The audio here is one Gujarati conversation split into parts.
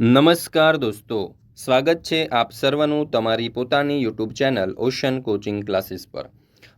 નમસ્કાર દોસ્તો, સ્વાગત છે આપ સર્વનું તમારી પોતાની YouTube channel ocean coaching classes પર.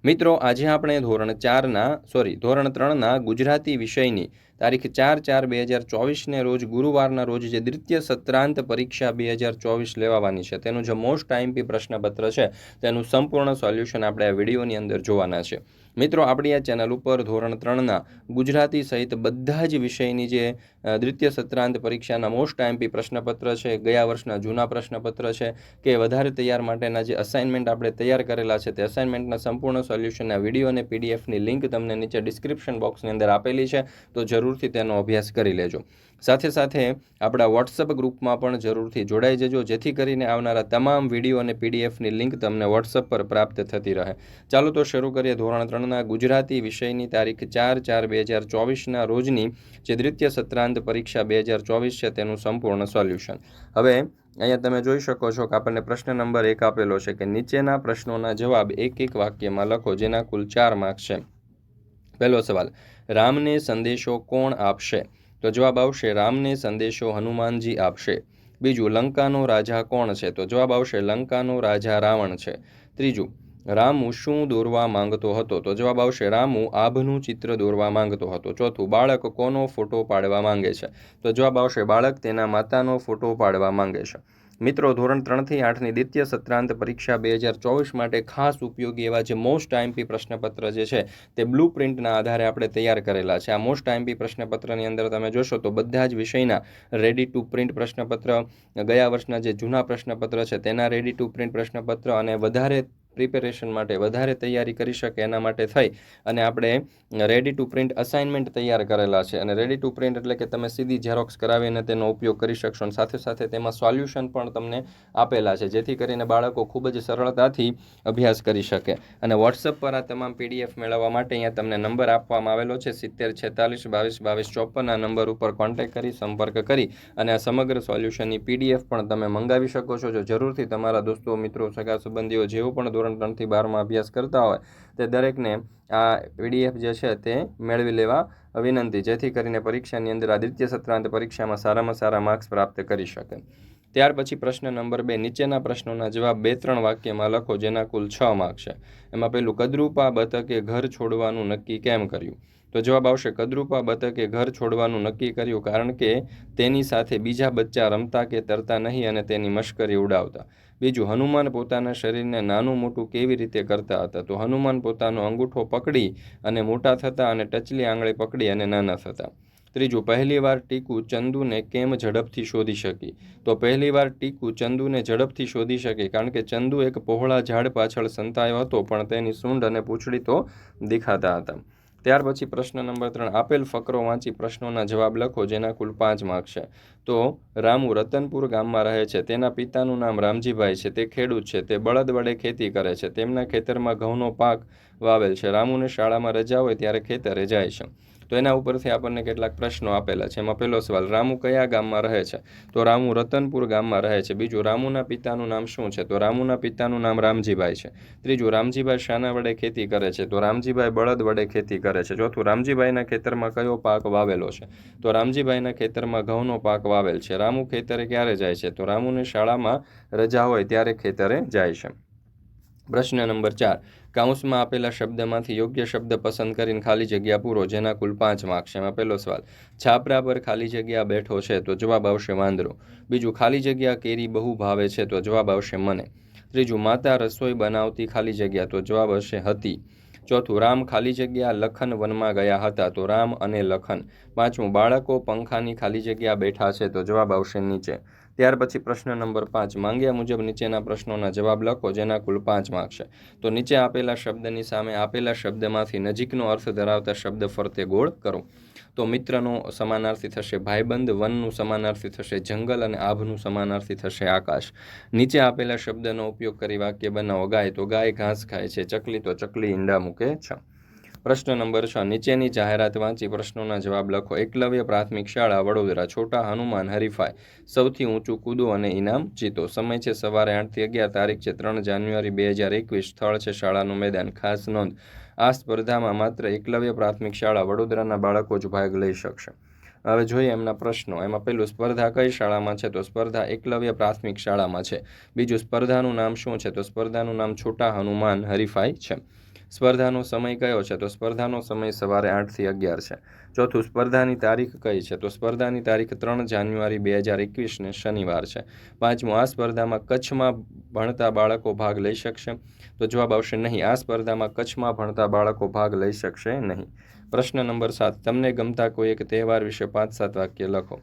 મિત્રો, આજે આપણે ધોરણ ચારના, સોરી, ધોરણ ત્રણના ગુજરાતી વિષયની તારીખ ચાર ચાર બે હજાર ચોવીસને રોજ ગુરુવારના રોજ જે દ્વિતીય સત્રાંત પરીક્ષા બે હજાર ચોવીસ લેવાવાની છે, તેનું જે મોસ્ટ આઈમ્પી પ્રશ્નપત્ર છે, તેનું સંપૂર્ણ સોલ્યુશન આપણે આ વિડીયોની અંદર જોવાના છે. મિત્રો, આપણી આ ચેનલ ઉપર ધોરણ ત્રણના ગુજરાતી સહિત બધા જ વિષયની જે દ્વિતીય સત્રાંત પરીક્ષાના મોસ્ટ આઈમ્પી પ્રશ્નપત્ર છે, ગયા વર્ષના જૂના પ્રશ્નપત્ર છે, કે વધારે તૈયાર માટેના જે અસાઇનમેન્ટ આપણે તૈયાર કરેલા છે, તે અસાઇનમેન્ટના સંપૂર્ણ સોલ્યુશનના વીડિયો અને પીડીએફની લિંક તમને નીચે ડિસ્ક્રિપ્શન બોક્સની અંદર આપેલી છે. તો જરૂરથી તેનો અભ્યાસ કરી લેજો. સાથે સાથે આપણા વોટ્સઅપ ગ્રુપમાં પણ જરૂરથી જોડાઈ જજો, જેથી કરીને આવનારા તમામ વીડિયો અને પીડીએફની લિંક તમને વોટ્સઅપ પર પ્રાપ્ત થતી રહે. ચાલો તો શરૂ કરીએ ધોરણ ત્રણના ગુજરાતી વિષયની તારીખ ચાર ચાર બે હજાર ચોવીસના રોજની જે દ્વિતીય સત્રાંત પરીક્ષા બે હજાર ચોવીસ છે તેનું સંપૂર્ણ સોલ્યુશન. હવે અહીંયા તમે જોઈ શકો છો કે આપણને પ્રશ્ન નંબર એક આપેલો છે કે નીચેના પ્રશ્નોના જવાબ એક એક વાક્યમાં લખો, જેના કુલ ચાર માર્ક છે. પહેલો સવાલ રામને સંદેશો કોણ આપશે? તો જવાબ આવશે, રામને સંદેશો હનુમાનજી આપશે. બીજું, લંકાનો રાજા કોણ છે? તો જવાબ આવશે, લંકાનો રાજા રાવણ છે. ત્રીજું, રામુ શું દોરવા માંગતો હતો? તો જવાબ આવશે, રામુ આભનું ચિત્ર દોરવા માંગતો હતો. ચોથું, બાળક કોનો ફોટો પાડવા માંગે છે? તો જવાબ આવશે, બાળક તેના માતાનો ફોટો પાડવા માંગે છે. મિત્રો, ધોરણ ત્રણથી આઠની દ્વિતીય સત્રાંત પરીક્ષા બે હજાર ચોવીસ માટે ખાસ ઉપયોગી એવા જે મોસ્ટ આઈમ્પી પ્રશ્નપત્ર જે છે, તે બ્લુ પ્રિન્ટના આધારે આપણે તૈયાર કરેલા છે. આ મોસ્ટ આઈમ્પી પ્રશ્નપત્રની અંદર તમે જોશો તો બધા જ વિષયના રેડી ટુ પ્રિન્ટ પ્રશ્નપત્ર, ગયા વર્ષના જે જૂના પ્રશ્નપત્ર છે, તેના રેડી ટુ પ્રિન્ટ પ્રશ્નપત્ર અને વધારે પ્રિપેરેશન માટે વધારે તૈયારી કરી શકે એના માટે થઈ. અને આપણે રેડી ટુ પ્રિન્ટ અસાઇનમેન્ટ તૈયાર કરેલા છે. અને રેડી ટુ પ્રિન્ટ એટલે કે તમે સીધી ઝેરોક્સ કરાવીને તેનો ઉપયોગ કરી શકશો. અને સાથે સાથે તેમાં સોલ્યુશન પણ તમને આપેલા છે, જેથી કરીને બાળકો ખૂબ જ સરળતાથી અભ્યાસ કરી શકે. અને વોટ્સઅપ પર આ તમામ પીડીએફ મેળવવા માટે અહીંયા તમને નંબર આપવામાં આવેલો છે. સિત્તેર, છેતાલીસ, બાવીસ બાવીસ, ચોપન આ નંબર ઉપર કોન્ટેક્ટ કરી, સંપર્ક કરી અને આ સમગ્ર સોલ્યુશનની પીડીએફ પણ તમે મંગાવી શકો છો. જો જરૂરથી તમારા દોસ્તો, મિત્રો, સગા, સંબંધીઓ જેઓ પણ ધોરણ ત્રણથી બારમાં અભ્યાસ કરતા હોય, તે દરેકને આ પીડીએફ જે છે તે મેળવી લેવા વિનંતી, જેથી કરીને પરીક્ષાની અંદર આ દ્વિતીય સત્રાંત પરીક્ષામાં સારામાં સારા માર્ક્સ પ્રાપ્ત કરી શકે. ત્યાર પછી પ્રશ્ન નંબર બે, નીચેના પ્રશ્નોના જવાબ બે ત્રણ વાક્યમાં લખો, જેના કુલ છ માર્ક છે. એમાં પેલું કદરૂપા બતકે ઘર છોડવાનું નક્કી કેમ કર્યું? તો જવાબ આવશે, કદરૂપા બતકે ઘર છોડવાનું નક્કી કર્યું કારણ કે તેની સાથે બીજા બચ્ચા રમતા કે તરતા નહીં અને તેની મશ્કરી ઉડાવતા. બીજું હનુમાન પોતાના શરીરને નાનું મોટું કેવી રીતે કરતા હતા? તો હનુમાન પોતાનો અંગૂઠો પકડી અને મોટા થતા અને ટચલી આંગળી પકડી અને નાના થતા. ત્રીજું પહેલીવાર ટીકુ ચંદુને કેમ ઝડપથી શોધી શકી? તો પહેલીવાર ટીકુ ચંદુને ઝડપથી શોધી શકી કારણ કે ચંદુ એક પહોળા ઝાડ પાછળ સંતાયો હતો, પણ તેની સૂંઢ અને પૂંછડી તો દેખાતા હતા. ત્યાર પછી પ્રશ્ન નંબર ત્રણ, આપેલ ફકરો વાંચી પ્રશ્નોના જવાબ લખો, જેના કુલ પાંચ માર્ક છે. તો રામુ રતનપુર ગામમાં રહે છે. તેના પિતાનું નામ રામજીભાઈ છે. તે ખેડૂત છે. તે બળદ વડે ખેતી કરે છે. તેમના ખેતરમાં ઘઉંનો પાક વાવેલ છે. રામુને શાળામાં રજા હોય ત્યારે ખેતરે જાય છે. તો એના ઉપરથી આપણને કેટલાક પ્રશ્નો આપેલા છે. એમાં પહેલો સવાલ, રામુ કયા ગામમાં રહે છે? તો રામુ રતનપુર ગામમાં રહે છે. બીજું, રામુના પિતાનું નામ શું છે? તો રામુના પિતાનું નામ રામજીભાઈ છે. ત્રીજું, રામજીભાઈ શાના વડે ખેતી કરે છે? તો રામજીભાઈ બળદ વડે ખેતી કરે છે. ચોથું, રામજીભાઈના ખેતરમાં કયો પાક વાવેલો છે? તો રામજીભાઈના ખેતરમાં ઘઉંનો પાક વાવેલ છે. રામુ ખેતરે ક્યારે જાય છે? તો રામુને શાળામાં રજા હોય ત્યારે ખેતરે જાય છે. પ્રશ્ન નંબર ચાર. કાઉન્સમાં આપેલા શબ્દમાંથી યોગ્ય શબ્દ પસંદ કરીને ખાલી જગ્યા પૂરો, જેના કુલ પાંચ માર્ક્સ એમાં પહેલો સવાલ છાપરા પર ખાલી જગ્યા બેઠો છે તો જવાબ આવશે વાંદરો. બીજું, ખાલી જગ્યા કેરી બહુ ભાવે છે તો જવાબ આવશે મને. ત્રીજું, માતા રસોઈ બનાવતી ખાલી જગ્યા તો જવાબ હશે હતી. ચોથું, રામ ખાલી જગ્યા લખન વનમાં ગયા હતા તો રામ અને લખન. પાંચમું, બાળકો પંખાની ખાલી જગ્યા બેઠા છે તો જવાબ આવશે નીચે. ત્યાર પછી પ્રશ્ન નંબર પાંચ. માંગ્યા મુજબ નીચેના પ્રશ્નોના જવાબ લખો, જેના કુલ પાંચ માર્ક છે. તો નીચે આપેલા શબ્દની સામે આપેલા શબ્દમાંથી નજીકનો અર્થ ધરાવતા શબ્દ ફરતે ગોળ કરો. તો મિત્રનો સમાનાર્થી થશે ભાઈબંધ, વનનું સમાનાર્થી થશે જંગલ અને આભનું સમાનાર્થી થશે આકાશ. નીચે આપેલા શબ્દનો ઉપયોગ કરી વાક્ય બનાવો. ગાય તો ગાય, ઘાસ ખાય છે. ચકલી તો ચકલી, ઈંડા મૂકે છે. પ્રશ્ન નંબર છ. નીચેની જાહેરાત વાંચી પ્રશ્નોના જવાબ લખો. એકલવ્ય પ્રાથમિક શાળા વડોદરા, છોટા હનુમાન હરીફાઈ, સૌથી ઊંચું કૂદો અને ઇનામ જીતો. સમય છે સવારે આઠથી અગિયાર, તારીખ છે ત્રણ જાન્યુઆરી બે હજાર એકવીસ. સ્થળ છે શાળાનું મેદાન. ખાસ નોંધ, આ સ્પર્ધામાં માત્ર એકલવ્ય પ્રાથમિક શાળા વડોદરાના બાળકો જ ભાગ લઈ શકશે. હવે જોઈએ એમના પ્રશ્નો. એમાં પહેલું, સ્પર્ધા કઈ શાળામાં છે? તો સ્પર્ધા એકલવ્ય પ્રાથમિક શાળામાં છે. બીજું, સ્પર્ધાનું નામ શું છે? તો સ્પર્ધાનું નામ છોટા હનુમાન હરીફાઈ છે. સ્પર્ધાનો સમય કયો છે? તો સ્પર્ધાનો સમય સવારે આઠથી અગિયાર છે. ચોથું, સ્પર્ધાની તારીખ કઈ છે? તો સ્પર્ધાની તારીખ ત્રણ જાન્યુઆરી બે હજાર એકવીસને શનિવાર છે. પાંચમું, આ સ્પર્ધામાં કચ્છમાં ભણતા બાળકો ભાગ લઈ શકશે? તો જવાબ આવશે નહીં. આ સ્પર્ધામાં કચ્છમાં ભણતા બાળકો ભાગ લઈ શકશે નહીં. પ્રશ્ન નંબર સાત. તમને ગમતા કોઈ એક તહેવાર વિશે પાંચ સાત વાક્ય લખો.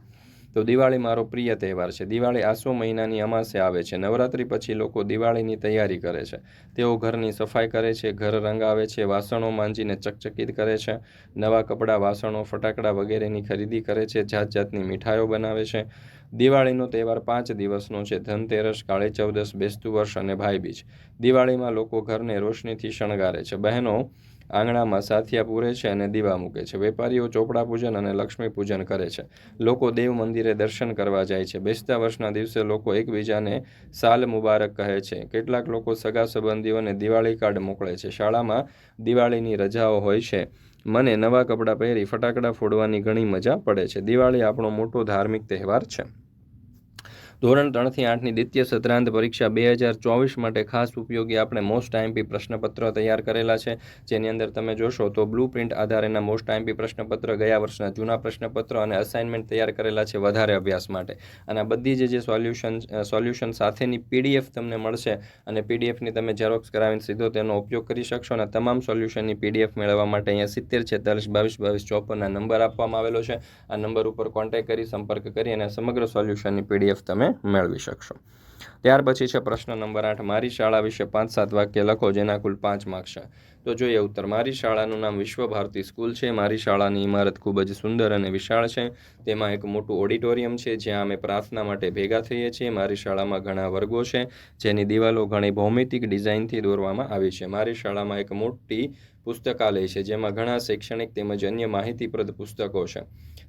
તો દિવાળી મારો પ્રિય તહેવાર છે. દિવાળી આસો મહિનાની અમાસે આવે છે. નવરાત્રિ પછી લોકો દિવાળીની તૈયારી કરે છે. તેઓ ઘરની સફાઈ કરે છે, ઘર રંગાવે છે, વાસણો માંજીને ચકચકિત કરે છે, નવા કપડાં, વાસણો, ફટાકડા વગેરેની ખરીદી કરે છે, જાત જાતની મીઠાઈઓ બનાવે છે. દિવાળીનો તહેવાર પાંચ દિવસનો છે. ધનતેરસ, કાળી ચૌદસ, બેસતું વર્ષ અને ભાઈબીજ દિવાળીમાં લોકો ઘરને રોશનીથી શણગારે છે. બહેનો આંગણામાં સાથિયા પૂરે છે અને દીવા મૂકે છે. વેપારીઓ ચોપડા પૂજન અને લક્ષ્મી પૂજન કરે છે. લોકો દેવ મંદિરે દર્શન કરવા જાય છે. બેસતા વર્ષના દિવસે લોકો એકબીજાને સાલ મુબારક કહે છે. કેટલાક લોકો સગા સંબંધીઓને દિવાળી કાર્ડ મોકલે છે. શાળામાં દિવાળીની રજાઓ હોય છે. મને નવા કપડાં પહેરી ફટાકડા ફોડવાની ઘણી મજા પડે છે. દિવાળી આપણો મોટો ધાર્મિક તહેવાર છે. ધોરણ ત્રણથી આઠની દ્વિતીય સત્રાંત પરીક્ષા બે હજાર ચોવીસ માટે ખાસ ઉપયોગી આપણે મોસ્ટ આઈએમપી પ્રશ્નપત્ર તૈયાર કરેલા છે. જેની અંદર તમે જોશો તો બ્લુ પ્રિન્ટ આધારેના મોસ્ટ આઈએમપી પ્રશ્નપત્ર ગયા વર્ષના જૂના પ્રશ્નપત્ર અને અસાઇનમેન્ટ તૈયાર કરેલા છે વધારે અભ્યાસ માટે. અને આ બધી જે જે સોલ્યુશન સોલ્યુશન સાથેની પીડીએફ તમને મળશે અને પીડીએફની તમે ઝેરોક્સ કરાવીને સીધો તેનો ઉપયોગ કરી શકશો અને તમામ સોલ્યુશનની પીડીએફ મેળવવા માટે અહીંયા સિત્તેર, છેતાલીસ, બાવીસ બાવીસ ચોપનના નંબર આપવામાં આવેલો છે. આ નંબર ઉપર કોન્ટેક્ટ કરી, સંપર્ક કરી અને સમગ્ર સોલ્યુશનની પીડીએફ તમે મેળવી શકશો. ત્યાર પછી છે પ્રશ્ન નંબર આઠ. મારી શાળા વિશે પાંચ સાત વાક્ય લખો, જેના કુલ પાંચ માર્ક્સ છે. તો જોઈએ ઉત્તર, મારી શાળાનું નામ વિશ્વ ભારતી સ્કૂલ છે. મારી શાળાની ઇમારત ખૂબ જ સુંદર અને વિશાળ છે. તેમાં એક મોટું ઓડિટોરિયમ છે, જ્યાં અમે પ્રાર્થના માટે ભેગા થઈએ છીએ. મારી શાળામાં ઘણા વર્ગો છે, જેની દિવાલો ઘણી ભૌમિતિક ડિઝાઇનથી દોરવામાં આવી છે. મારી શાળામાં એક મોટી પુસ્તકાલય છે, જેમાં ઘણા શૈક્ષણિક તેમજ અન્ય માહિતીપ્રદ પુસ્તકો છે.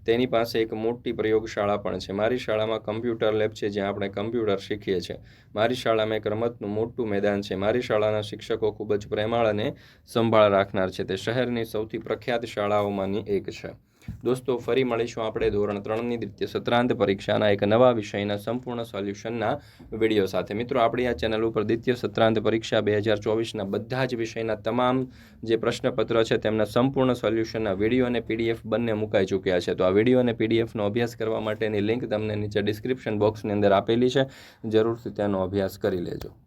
તેની પાસે એક મોટી પ્રયોગશાળા પણ છે. મારી શાળામાં કમ્પ્યુટર લેબ છે, જ્યાં આપણે કમ્પ્યુટર શીખીએ છીએ. મારી શાળામાં એક રમતનું મોટું મેદાન છે. મારી શાળાના શિક્ષકો ખૂબ જ પ્રેમાળ અને સંભાળ રાખનાર છે. તે શહેરની સૌથી પ્રખ્યાત શાળાઓમાંની એક છે. દોસ્તો, ફરી મળીશું આપણે ધોરણ ત્રણની દ્વિતીય સત્રાંત પરીક્ષાના એક નવા વિષયના સંપૂર્ણ સોલ્યુશનના વીડિયો સાથે. મિત્રો, આપણી આ ચેનલ ઉપર દ્વિતીય સત્રાંત પરીક્ષા બે હજાર ચોવીસના બધા જ વિષયના તમામ જે પ્રશ્નપત્ર છે, તેમના સંપૂર્ણ સોલ્યુશનના વીડિયો અને પીડીએફ બંને મુકાઈ ચૂક્યા છે. તો આ વીડિયો અને પીડીએફનો અભ્યાસ કરવા માટેની લિંક તમને નીચે ડિસ્ક્રિપ્શન બોક્સની અંદર આપેલી છે. જરૂરથી તેનો અભ્યાસ કરી લેજો.